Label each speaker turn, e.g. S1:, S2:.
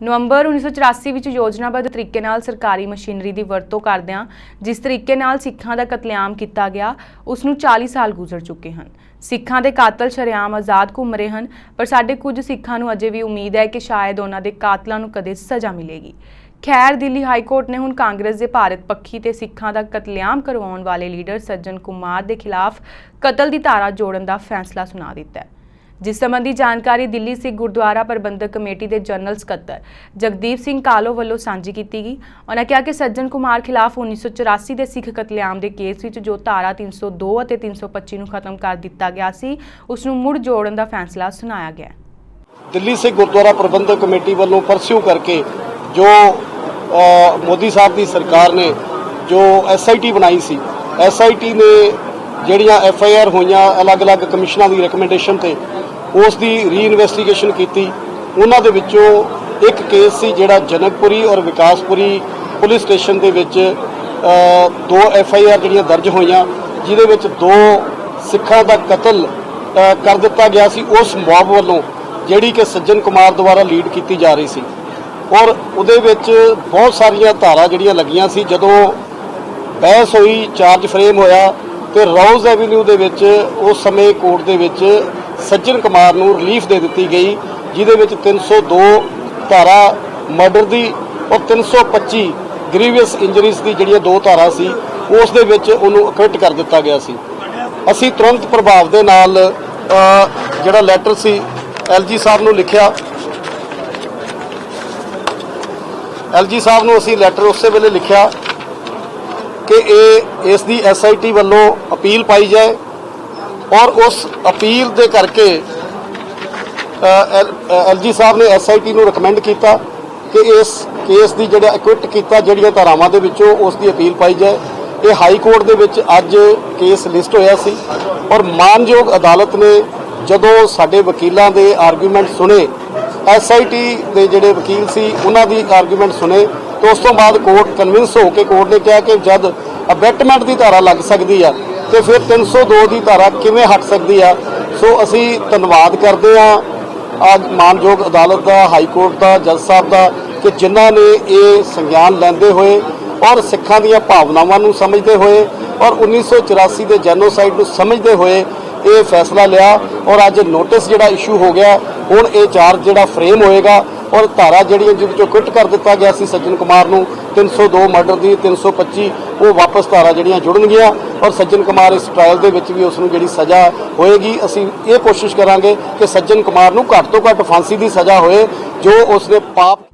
S1: ਨਵੰਬਰ 1984 ਵਿੱਚ ਯੋਜਨਾਬੱਧ ਤਰੀਕੇ ਨਾਲ ਸਰਕਾਰੀ ਮਸ਼ੀਨਰੀ ਦੀ ਵਰਤੋਂ ਕਰਦਿਆਂ ਜਿਸ ਤਰੀਕੇ ਨਾਲ ਸਿੱਖਾਂ ਦਾ ਕਤਲੇਆਮ ਕੀਤਾ ਗਿਆ ਉਸ ਨੂੰ 40 ਸਾਲ ਗੁਜ਼ਰ ਚੁੱਕੇ ਹਨ। ਸਿੱਖਾਂ ਦੇ ਕਾਤਲ ਸ਼ਰੇਆਮ ਆਜ਼ਾਦ ਘੁੰਮ ਰਹੇ ਹਨ, ਪਰ ਸਾਡੇ ਕੁਝ ਸਿੱਖਾਂ ਨੂੰ ਅਜੇ ਵੀ ਉਮੀਦ ਹੈ ਕਿ ਸ਼ਾਇਦ ਉਹਨਾਂ ਦੇ ਕਾਤਲਾਂ ਨੂੰ ਕਦੇ ਸਜ਼ਾ ਮਿਲੇਗੀ। ਖੈਰ, ਦਿੱਲੀ ਹਾਈ ਕੋਰਟ ਨੇ ਹੁਣ ਕਾਂਗਰਸ ਦੇ ਭਾਰਤ ਪੱਖੀ ਤੇ ਸਿੱਖਾਂ ਦਾ ਕਤਲੇਆਮ ਕਰਵਾਉਣ ਵਾਲੇ ਲੀਡਰ ਸੱਜਣ ਕੁਮਾਰ ਦੇ ਖਿਲਾਫ ਕਤਲ ਦੀ ਧਾਰਾ ਜੋੜਨ ਦਾ ਫੈਸਲਾ ਸੁਣਾ ਦਿੱਤਾ ਹੈ। ਜਿਸ ਸੰਬੰਧੀ ਜਾਣਕਾਰੀ ਦਿੱਲੀ ਸਿੱਖ ਗੁਰਦੁਆਰਾ ਪ੍ਰਬੰਧਕ ਕਮੇਟੀ ਦੇ ਜਨਰਲ ਸਕੱਤਰ ਜਗਦੀਪ ਸਿੰਘ ਕਾਲੋ ਵੱਲੋਂ ਸਾਂਝੀ ਕੀਤੀ ਗਈ। ਉਹਨਾਂ ਕਿਹਾ ਕਿ ਸੱਜਣ ਕੁਮਾਰ ਖਿਲਾਫ 1984 ਦੇ ਸਿੱਖ ਕਤਲੇਆਮ ਦੇ ਕੇਸ ਵਿੱਚ ਜੋ ਧਾਰਾ 302 ਅਤੇ 325 ਨੂੰ ਖਤਮ ਕਰ ਦਿੱਤਾ ਗਿਆ ਸੀ, ਉਸ ਨੂੰ ਮੁੜ ਜੋੜਨ ਦਾ ਫੈਸਲਾ ਸੁਣਾਇਆ ਗਿਆ।
S2: ਦਿੱਲੀ ਸਿੱਖ ਗੁਰਦੁਆਰਾ ਪ੍ਰਬੰਧਕ ਕਮੇਟੀ ਵੱਲੋਂ ਪਰਸਿਊ ਕਰਕੇ ਜੋ ਮੋਦੀ ਸਾਹਿਬ ਦੀ ਸਰਕਾਰ ਨੇ ਜੋ ਐਸਆਈਟੀ ਬਣਾਈ ਸੀ ਐਸਆਈਟੀ ਨੇ ਜਿਹੜੀਆਂ ਐਫਆਈਆਰ ਹੋਈਆਂ, ਅਲੱਗ-ਅਲੱਗ ਕਮਿਸ਼ਨਾਂ ਦੀ ਰეკਮੈਂਡੇਸ਼ਨ ਤੇ ਉਸ ਦੀ ਰੀਇਨਵੈਸਟੀਗੇਸ਼ਨ ਕੀਤੀ। ਉਹਨਾਂ ਦੇ ਵਿੱਚੋਂ ਇੱਕ ਕੇਸ ਸੀ ਜਿਹੜਾ ਜਨਕਪੁਰੀ ਔਰ ਵਿਕਾਸਪੁਰੀ ਪੁਲਿਸ ਸਟੇਸ਼ਨ ਦੇ ਵਿੱਚ ਦੋ ਅ, ਆਈ ਆਰ ਜਿਹੜੀਆਂ ਦਰਜ ਹੋਈਆਂ ਜਿਹਦੇ ਵਿੱਚ ਦੋ ਸਿੱਖਾਂ ਦਾ ਕਤਲ ਕਰ ਦਿੱਤਾ ਗਿਆ ਸੀ। ਉਸ ਮੌਬ ਵੱਲੋਂ ਜਿਹੜੀ ਕਿ ਸੱਜਣ ਕੁਮਾਰ ਦੁਆਰਾ ਲੀਡ ਕੀਤੀ ਜਾ ਰਹੀ ਸੀ। ਔਰ ਉਹਦੇ ਵਿੱਚ ਬਹੁਤ ਸਾਰੀਆਂ ਧਾਰਾ ਜਿਹੜੀਆਂ ਲੱਗੀਆਂ ਸੀ। ਜਦੋਂ ਬਹਿਸ ਹੋਈ ਚਾਰਜ ਫਰੇਮ ਹੋਇਆ ਤੇ ਰੌਜ਼ ਐਵਨਿਊ ਦੇ ਵਿੱਚ ਉਸ ਸਮੇਂ ਕੋਰਟ ਦੇ ਵਿੱਚ ਸੱਜਣ ਕੁਮਾਰ ਨੂੰ ਰਿਲੀਫ ਦੇ ਦਿੱਤੀ ਗਈ, ਜਿਹਦੇ ਵਿੱਚ 302 ਧਾਰਾ ਮਰਡਰ ਦੀ ਔਰ 325 ਗ੍ਰੀਵੀਅਸ ਇੰਜਰੀਜ਼ ਦੀ ਜਿਹੜੀਆਂ ਦੋ ਧਾਰਾ ਸੀ, ਉਸ ਦੇ ਵਿੱਚ ਉਹਨੂੰ ਅਕਵਿਟ ਕਰ ਦਿੱਤਾ ਗਿਆ ਸੀ। ਅਸੀਂ ਤੁਰੰਤ ਪ੍ਰਭਾਵ ਦੇ ਨਾਲ ਜਿਹੜਾ ਲੈਟਰ ਸੀ ਐਲਜੀ ਸਾਹਿਬ ਨੂੰ ਲਿਖਿਆ। ਐਲਜੀ ਸਾਹਿਬ ਨੂੰ ਅਸੀਂ ਲੈਟਰ ਉਸੇ ਵੇਲੇ ਲਿਖਿਆ ਕਿ ਇਹ, ਇਸ ਦੀ ਐਸਆਈਟੀ ਵੱਲੋਂ ਅਪੀਲ ਪਾਈ ਜਾਏ। ਔਰ ਉਸ ਅਪੀਲ ਦੇ ਕਰਕੇ ਐਲਜੀ ਸਾਹਿਬ ਨੇ ਐਸਆਈਟੀ ਨੂੰ ਰეკਮੈਂਡ ਕੀਤਾ ਕਿ ਇਸ ਕੇਸ ਦੀ ਜਿਹੜਾ ਇਕਵਿਟ ਕੀਤਾ, ਜਿਹੜੀਆਂ ਧਾਰਾਵਾਂ ਦੇ ਵਿੱਚੋਂ ਉਸ ਦੀ ਅਪੀਲ ਪਾਈ ਜਾਏ। ਇਹ ਹਾਈ ਕੋਰਟ ਦੇ ਵਿੱਚ ਅੱਜ ਕੇਸ ਲਿਸਟ ਹੋਇਆ ਸੀ ਔਰ ਮਾਨਯੋਗ ਅਦਾਲਤ ਨੇ ਜਦੋਂ ਸਾਡੇ ਵਕੀਲਾਂ ਦੇ ਆਰਗੂਮੈਂਟ ਸੁਣੇ ਐਸਆਈਟੀ ਦੇ ਜਿਹੜੇ ਵਕੀਲ ਸੀ, ਉਹਨਾਂ ਦੀ ਆਰਗੂਮੈਂਟ ਸੁਣੇ, ਤੇ ਉਸ ਤੋਂ ਬਾਅਦ ਕੋਰਟ ਕਨਵਿੰਸ ਹੋ ਕੇ ਕੋਰਟ ਨੇ ਕਿਹਾ ਕਿ ਜਦ ਅਬੈਟਮੈਂਟ ਦੀ ਧਾਰਾ ਲੱਗ ਸਕਦੀ ਆ ਤੇ ਫਿਰ 302 ਦੀ ਧਾਰਾ ਕਿਵੇਂ ਹਟ ਸਕਦੀ ਆ? ਸੋ ਅਸੀਂ ਧੰਨਵਾਦ ਕਰਦੇ ਆ ਅੱਜ ਮਾਨਯੋਗ ਅਦਾਲਤ ਦਾ, ਹਾਈ ਕੋਰਟ ਦਾ, ਜੱਜ ਸਾਹਿਬ ਦਾ ਕਿ ਜਿਨ੍ਹਾਂ ਨੇ ਇਹ ਸੰਗਿਆਨ ਲੈਂਦੇ ਹੋਏ ਔਰ ਸਿੱਖਾਂ ਦੀਆਂ ਭਾਵਨਾਵਾਂ ਨੂੰ ਸਮਝਦੇ ਹੋਏ ਔਰ 1984 ਦੇ ਜੈਨੋਸਾਈਡ ਨੂੰ ਸਮਝਦੇ ਹੋਏ ਇਹ ਫੈਸਲਾ ਲਿਆ ਔਰ ਅੱਜ ਨੋਟਿਸ ਜਿਹੜਾ ਇਸ਼ੂ ਹੋ ਗਿਆ, ਹੁਣ ਇਹ ਚਾਰਜ ਜਿਹੜਾ ਫਰੇਮ ਹੋਏਗਾ ਔਰ ਧਾਰਾ ਜਿਹੜੀਆਂ ਜਿਹਦੇ ਚੋਂ ਕੁੱਟ ਕਰ ਦਿੱਤਾ ਗਿਆ ਸੀ ਸੱਜਣ ਕੁਮਾਰ ਨੂੰ 302 ਮਰਡਰ ਦੀ 325 ਉਹ ਵਾਪਸ ਧਾਰਾ ਜਿਹੜੀਆਂ ਜੁੜਨਗੀਆਂ ਔਰ ਸੱਜਣ ਕੁਮਾਰ ਇਸ ਟ੍ਰਾਇਲ ਦੇ ਵਿੱਚ ਵੀ ਉਸ ਨੂੰ ਜਿਹੜੀ ਸਜ਼ਾ ਹੋਏਗੀ, ਅਸੀਂ ਇਹ ਕੋਸ਼ਿਸ਼ ਕਰਾਂਗੇ ਕਿ ਸੱਜਣ ਕੁਮਾਰ ਨੂੰ ਘੱਟ ਤੋਂ ਘੱਟ ਫਾਂਸੀ ਦੀ ਸਜ਼ਾ ਹੋਏ, ਜੋ ਉਸਨੇ ਪਾਪ